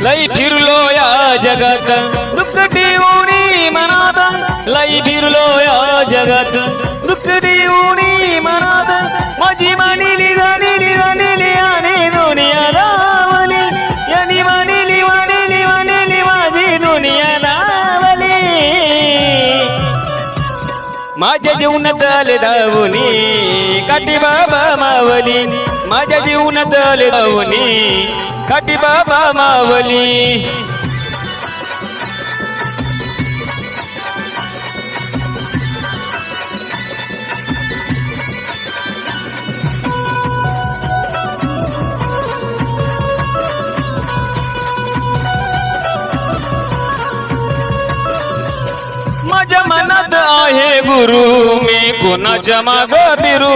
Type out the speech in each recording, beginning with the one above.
लई फिरलो या जगात. दुःख देऊनी मनात. लई फिरलो या जगात. दुःख देऊनी मनात. माझी मानिली जाणीली जाणीली आणि दुनिया रावली. यांनी मानिली वाणिली वाणिली माझी दुनिया दावली माझ्या जीवनात आले धावणी काठी बाबा मावली. माझ्या जीवनात आले धावणी काठी बाबा मावली. माझ्या मनात आहे गुरु मी कोणाच्या माग बिरू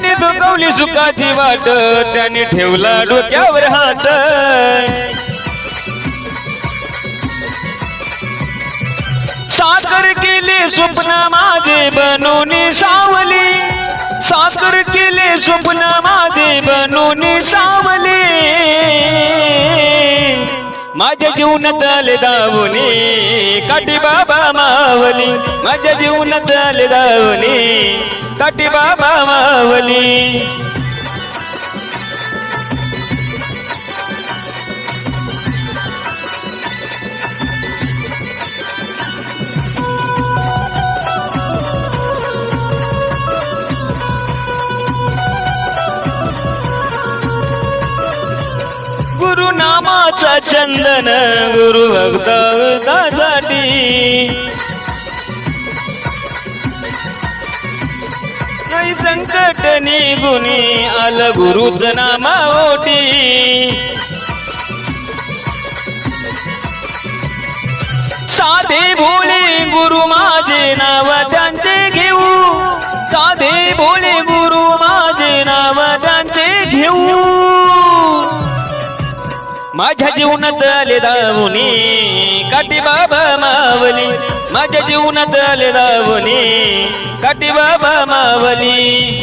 त्यांनी दुखवली सुखाची वाट त्यांनी ठेवला डोक्यावर हात. साखर केली स्वप्न माझे बनून सावली. साखर केली स्वप्न माझे बनून माझ्या जीवनात आले दावणी. काठी बाबा मावली. माझ्या जीवनात आले दावणी. काठी बाबा मावली. गुरु नामाचा चंदन गुरु भक्तासाठी नाही संकट निगुणी आलं गुरुच नामा ओटी साधे भोळे गुरु माझे नाव त्यांचे घेऊ. साधे भोळे माझ्या जीवनात आले दावणी काठी बाबा मावली. माझ्या जीवनात आले दावणी काठी बाबा मावली.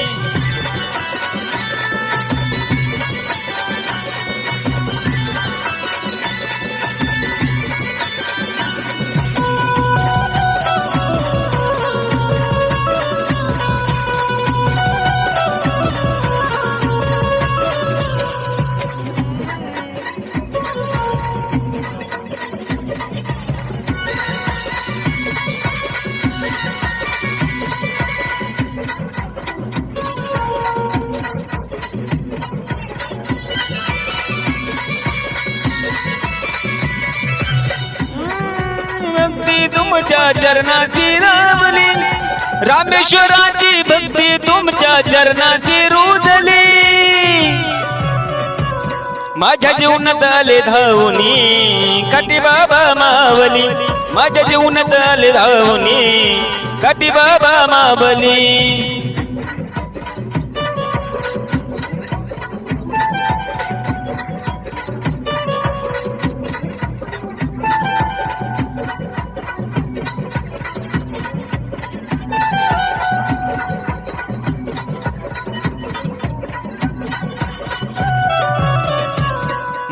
भक्ती तुमच्या चरणाची रामली. रामेश्वराची भक्ती तुमच्या चरणाची रुजली. माझ्या जीवनात आले धावणी काठी बाबा मावली. माझ्या जीवनात आले धावणी काठी बाबा मावली.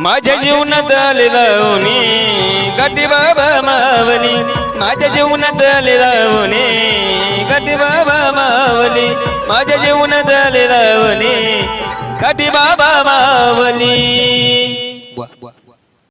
माझ्या जीवनात आले लावणी काठी बाबा मावली. माझ्या जीवनात आले लावणी काठी बाबा मावली. माझ्या जीवनात आले लावणी काठी बाबा मावली.